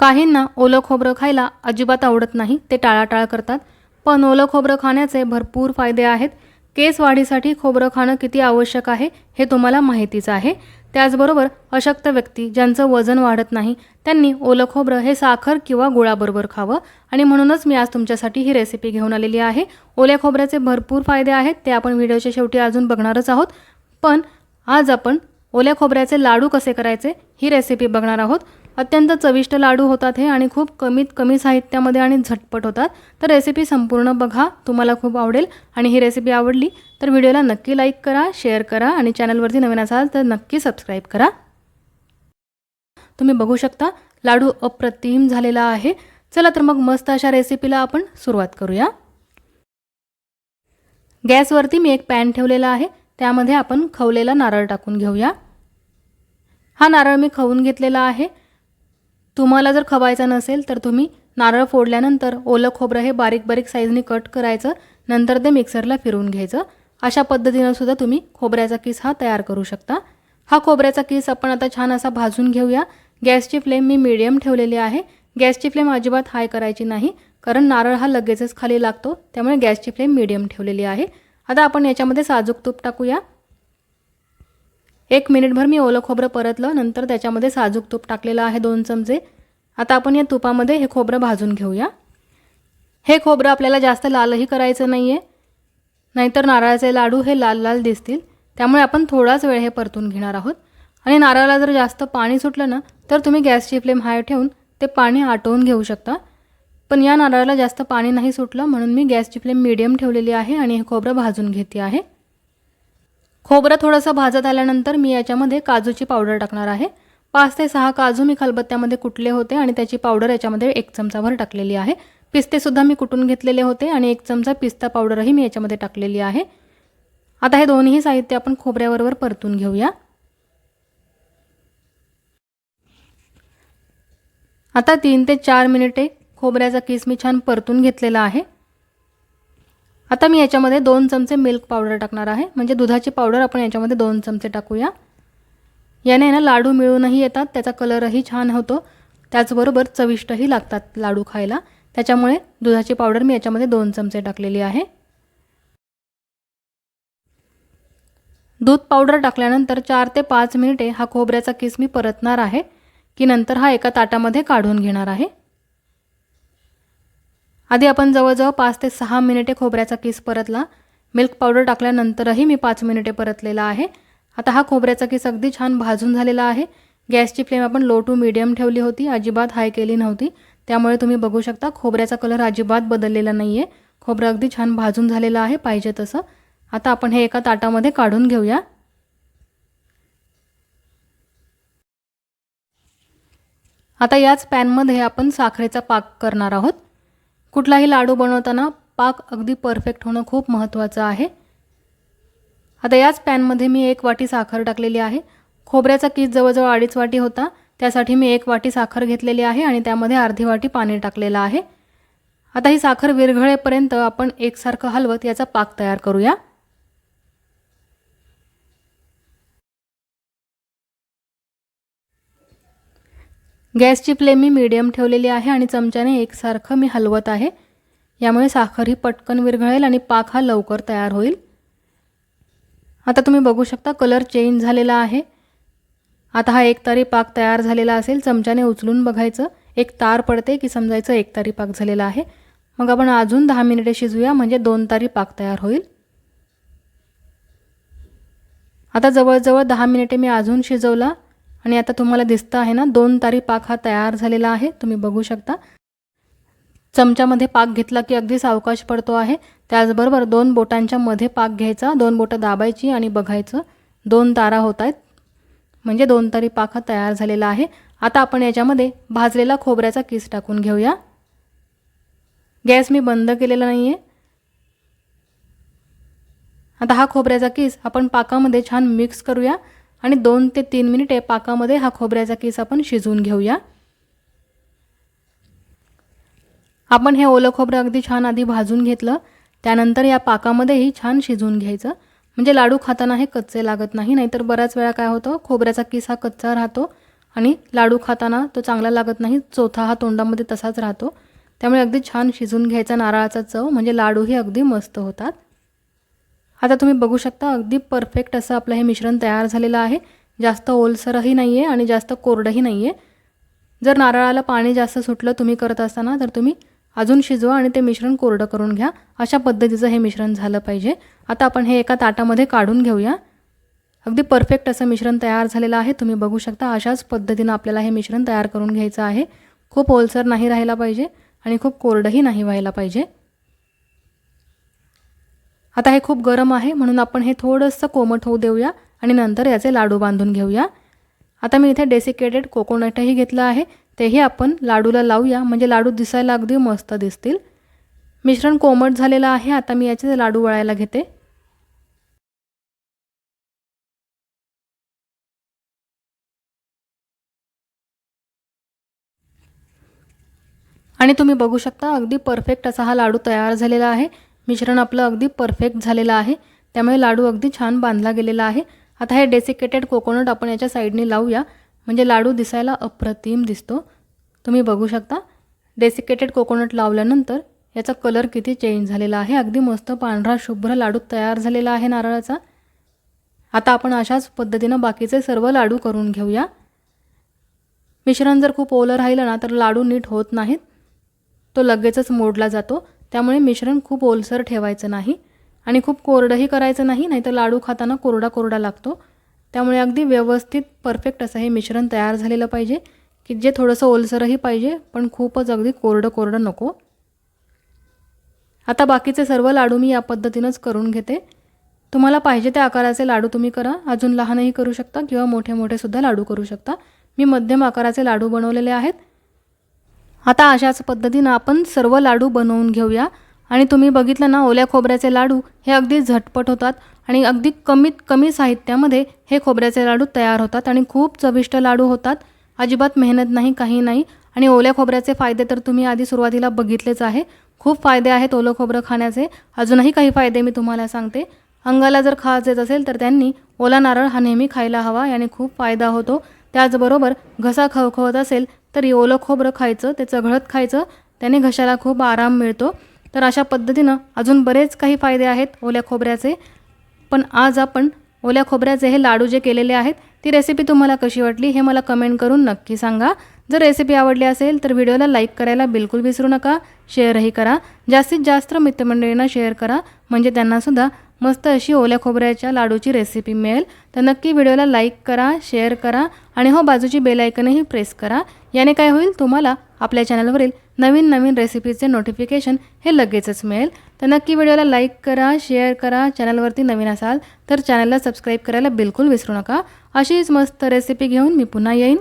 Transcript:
काहींना ओलं खोबरं खायला अजिबात आवडत नाही ते टाळाटाळ करतात. पण ओलं खोबरं खाण्याचे भरपूर फायदे आहेत. केस वाढीसाठी खोबरं खाणं किती आवश्यक आहे हे तुम्हाला माहितीच आहे. त्याचबरोबर अशक्त व्यक्ती ज्यांचं वजन वाढत नाही त्यांनी ओलं खोबरं हे साखर किंवा गुळाबरोबर खावं. आणि म्हणूनच मी आज तुमच्यासाठी ही रेसिपी घेऊन आलेली आहे. ओल्या खोबऱ्याचे भरपूर फायदे आहेत ते आपण व्हिडिओच्या शेवटी अजून बघणारच आहोत. पण आज आपण ओल्या खोबऱ्याचे लाडू कसे करायचे ही रेसिपी बघणार आहोत. अत्यंत चविष्ट लाडू होतात हे आणि खूप कमीत कमी साहित्यामध्ये आणि झटपट होतात. तर रेसिपी संपूर्ण बघा तुम्हाला खूप आवडेल. आणि ही रेसिपी आवडली तर व्हिडिओला नक्की लाईक करा शेअर करा आणि चॅनलवरती नवीन असाल तर नक्की सबस्क्राईब करा. तुम्ही बघू शकता लाडू अप्रतिम झालेला आहे. चला तर मग मस्त अशा रेसिपीला आपण सुरुवात करूया. गॅसवरती मी एक पॅन ठेवलेला आहे. त्यामध्ये आपण खवलेला नारळ टाकून घेऊया. हा नारळ मी खवून घेतलेला आहे. तुम्हाला जर खवायचा नसेल तर तुम्ही नारळ फोडल्यानंतर ओलं खोबरं हे बारीक बारीक साईजनी कट करायचं नंतर ते मिक्सरला फिरवून घ्यायचं. अशा पद्धतीनं सुद्धा तुम्ही खोबऱ्याचा किस हा तयार करू शकता. हा खोबऱ्याचा किस आपण आता छान असा भाजून घेऊया. गॅसची फ्लेम मी मिडियम ठेवलेली आहे. गॅसची फ्लेम अजिबात हाय करायची नाही कारण नारळ हा लगेचच खाली लागतो त्यामुळे गॅसची फ्लेम मिडियम ठेवलेली आहे. आता आपण याच्यामध्ये साजूक तूप टाकूया. एक मिनिटभर मी ओलं खोबरं परतलं नंतर त्याच्यामध्ये साजूक तूप टाकलेलं आहे दोन चमचे. आता आपण या तुपामध्ये हे खोबरं भाजून घेऊया. हे खोबरं आपल्याला जास्त लालही करायचं नाही आहे नाहीतर नारळाचे लाडू हे लाल लाल दिसतील. त्यामुळे आपण थोडाच वेळ हे परतून घेणार आहोत. आणि नारळाला जर जास्त पाणी सुटलं ना तर तुम्ही गॅसची फ्लेम हाय ठेवून ते पाणी आटवून घेऊ शकता. पण या नारळाला जास्त पाणी नाही सुटलं म्हणून मी गॅसची फ्लेम मिडियम ठेवलेली आहे आणि हे खोबरं भाजून घेते आहे. खोबरं थोडंसं भाजत आल्यानंतर मी याच्यामध्ये काजूची पावडर टाकणार आहे. पाच ते सहा काजू मी खलबत्त्यामध्ये कुटले होते आणि त्याची पावडर याच्यामध्ये एक चमचाभर टाकलेली आहे. पिस्तेसुद्धा मी कुटून घेतलेले होते आणि एक चमचा पिस्ता पावडरही मी याच्यामध्ये टाकलेली आहे. आता हे दोन्ही साहित्य आपण खोबऱ्याबरोबर परतून घेऊया. आता तीन ते चार मिनिटे खोबऱ्याचा किस मी छान परतून घेतलेला आहे. आता मी याच्यामध्ये दोन चमचे मिल्क पावडर टाकणार आहे. म्हणजे दुधाची पावडर आपण याच्यामध्ये दोन चमचे टाकूया. याने ना लाडू मिळूनही येतात. त्याचा कलरही छान होतो. त्याचबरोबर चविष्टही लागतात लाडू खायला. त्याच्यामुळे दुधाची पावडर मी याच्यामध्ये दोन चमचे टाकलेली आहे. दूध पावडर टाकल्यानंतर चार ते पाच मिनिटे हा खोबऱ्याचा किस मी परतणार आहे की नंतर हा एका ताटामध्ये काढून घेणार आहे. आधी आपण जवळजवळ पाच ते सहा मिनिटे खोबऱ्याचा किस परतला. मिल्क पावडर टाकल्यानंतरही मी पाच मिनिटे परतलेला आहे. आता हा खोबऱ्याचा किस अगदी छान भाजून झालेला आहे. गॅसची फ्लेम आपण लो टू मिडियम ठेवली होती. अजिबात हाय केली नव्हती. त्यामुळे तुम्ही बघू शकता खोबऱ्याचा कलर अजिबात बदललेला नाही आहे खोबरं अगदी छान भाजून झालेलं आहे पाहिजे तसं. आता आपण हे एका ताटामध्ये काढून घेऊया. आता याच पॅनमध्ये आपण साखरेचा पाक करणार आहोत. कुठलाही लाडू बनवताना पाक अगदी परफेक्ट होणं खूप महत्त्वाचं आहे. आता याच पॅनमध्ये मी एक वाटी साखर टाकलेली आहे. खोबऱ्याचा किस जवळजवळ अडीच वाटी होता. त्यासाठी मी एक वाटी साखर घेतलेली आहे आणि त्यामध्ये अर्धी वाटी पाणी टाकलेलं आहे. आता ही साखर विरघळेपर्यंत आपण एकसारखं हलवत याचा पाक तयार करूया. गॅसची फ्लेम मी मीडियम ठेवलेली आहे आणि चमच्याने एकसारखं मी हलवत आहे. यामुळे साखर ही पटकन विरघळेल आणि पाक हा लवकर तयार होईल. आता तुम्ही बघू शकता कलर चेंज झालेला आहे. आता हा एक तारी पाक तयार झालेला असेल. चमच्याने उचलून बघायचं. एक तार पडते की समजायचं एक तारी पाक झालेला आहे. मग आपण अजून दहा मिनिटे शिजूया म्हणजे दोन तारी पाक तयार होईल. आता जवळजवळ दहा मिनिटे मी अजून शिजवला. आणि आता तुम्हाला दिसतं आहे ना दोन तारी पाक हा तयार झालेला आहे तुम्ही बघू शकता. चमच्यामध्ये पाक घेतला की अगदी सावकाश पडतो आहे. त्याचबरोबर दोन बोटांच्या मध्ये पाक घ्यायचा दोन बोटं दाबायची आणि बघायचं. दोन तारा होत आहेत म्हणजे दोन तारी पाक हा तयार झालेला आहे. आता आपण याच्यामध्ये भाजलेला खोबऱ्याचा किस टाकून घेऊया. गॅस मी बंद केलेला नाही आहे आता हा खोबऱ्याचा किस आपण पाकामध्ये छान मिक्स करूया. आणि दोन ते तीन मिनिटे पाकामध्ये हा खोबऱ्याचा किस आपण शिजवून घेऊया. आपण हे ओलं खोबरं अगदी छान आधी भाजून घेतलं. त्यानंतर या पाकामध्येही छान शिजवून घ्यायचं. म्हणजे लाडू खाताना हे कच्चे लागत नाही नाहीतर बऱ्याच वेळा काय होतं खोबऱ्याचा किस हा कच्चा राहतो आणि लाडू खाताना तो चांगला लागत नाही चोथा हा तोंडामध्ये तसाच राहतो. त्यामुळे अगदी छान शिजून घ्यायचा नारळाचा चव म्हणजे लाडूही अगदी मस्त होतात. आता तुम्ही बघू शकता अगदी परफेक्ट असं आपलं हे मिश्रण तयार झालेलं आहे. जास्त ओलसरही नाही आहे आणि जास्त कोरडंही नाही आहे जर नारळाला पाणी जास्त सुटलं तुम्ही करत असताना तर तुम्ही अजून शिजवा आणि ते मिश्रण कोरडं करून घ्या. अशा पद्धतीचं हे मिश्रण झालं पाहिजे. आता आपण हे एका ताटामध्ये काढून घेऊया. अगदी परफेक्ट असं मिश्रण तयार झालेलं आहे. तुम्ही बघू शकता अशाच पद्धतीनं आपल्याला हे मिश्रण तयार करून घ्यायचं आहे. खूप ओलसर नाही राहायला पाहिजे आणि खूप कोरडंही नाही व्हायला पाहिजे. आता हे खूप गरम आहे म्हणून आपण हे थोडंसं कोमट होऊ देऊया आणि नंतर याचे लाडू बांधून घेऊया. आता मी इथे डेसिकेटेड कोकोनटही घेतलं आहे तेही आपण लाडूला लावूया म्हणजे लाडू दिसायला अगदी मस्त दिसतील. मिश्रण कोमट झालेलं आहे आता मी याचे लाडू वळायला घेते. आणि तुम्ही बघू शकता अगदी परफेक्ट असा हा लाडू तयार झालेला आहे. मिश्रण आपलं अगदी परफेक्ट झालेलं आहे. त्यामुळे लाडू अगदी छान बांधला गेलेला आहे. आता हे डेसिकेटेड कोकोनट आपण याच्या साईडने लावूया. म्हणजे लाडू दिसायला अप्रतिम दिसतो. तुम्ही बघू शकता. डेसिकेटेड कोकोनट लावल्यानंतर याचा कलर किती चेंज झालेला आहे. अगदी मस्त पांढरा शुभ्र लाडू तयार झालेला आहे नारळाचा. आता आपण अशाच पद्धतीनं बाकीचे सर्व लाडू करून घेऊया. मिश्रण जर खूप ओलं राहिलं ना तर लाडू नीट होत नाहीत. तो लगेचच मोडला जातो. त्यामुळे मिश्रण खूप ओलसर ठेवायचं नाही आणि खूप कोरडंही करायचं नाही नाहीतर लाडू खाताना कोरडा कोरडा लागतो. त्यामुळे अगदी व्यवस्थित परफेक्ट असं हे मिश्रण तयार झालेलं पाहिजे की जे थोडंसं ओलसरही पाहिजे पण खूपच अगदी कोरडं कोरडं नको. आता बाकीचे सर्व लाडू मी या पद्धतीनंच करून घेते. तुम्हाला पाहिजे त्या आकाराचे लाडू तुम्ही करा. अजून लहानही करू शकता किंवा मोठे मोठे सुद्धा लाडू करू शकता. मी मध्यम आकाराचे लाडू बनवलेले आहेत. आता अशाच पद्धतीनं आपण सर्व लाडू बनवून घेऊया. आणि तुम्ही बघितलं ना ओल्या खोबऱ्याचे लाडू हे अगदी झटपट होतात आणि अगदी कमीत कमी साहित्यामध्ये हे खोबऱ्याचे लाडू तयार होतात आणि खूप चविष्ट लाडू होतात. अजिबात मेहनत नाही काही नाही. आणि ओल्या खोबऱ्याचे फायदे तर तुम्ही आधी सुरुवातीला बघितलेच आहे. खूप फायदे आहेत ओलं खोबरं खाण्याचे. अजूनही काही फायदे मी तुम्हाला सांगते. अंगाला जर खाज येत असेल तर त्यांनी ओला नारळ हा नेहमी खायला हवा याने खूप फायदा होतो. त्याचबरोबर घसा खवखवत असेल तर ओलं खोबरं खायचं ते चघळत खायचं त्याने घशाला खूप आराम मिळतो. तर अशा पद्धतीनं अजून बरेच काही फायदे आहेत ओल्या खोबऱ्याचे. पण आज आपण ओल्या खोबऱ्याचे हे लाडू जे केलेले आहेत ती रेसिपी तुम्हाला कशी वाटली हे मला कमेंट करून नक्की सांगा. जर रेसिपी आवडली असेल तर व्हिडिओला लाईक करायला बिलकुल विसरू नका शेअरही करा. जास्तीत जास्त मित्रमंडळींना शेअर करा म्हणजे त्यांनासुद्धा मस्त अशी ओल्या खोबऱ्याच्या लाडूची रेसिपी मिळेल. तर नक्की व्हिडिओला लाईक करा शेअर करा आणि हो बाजूची बेलायकनही प्रेस करा. याने काय होईल? तुम्हाला आपल्या चॅनलवरील नवीन नवीन रेसिपीचे नोटिफिकेशन हे लगेचच मिळेल. तर नक्की व्हिडिओला लाईक करा शेअर करा. चॅनलवरती नवीन असाल तर चॅनलला सबस्क्राईब करायला बिलकुल विसरू नका. अशीच मस्त रेसिपी घेऊन मी पुन्हा येईन.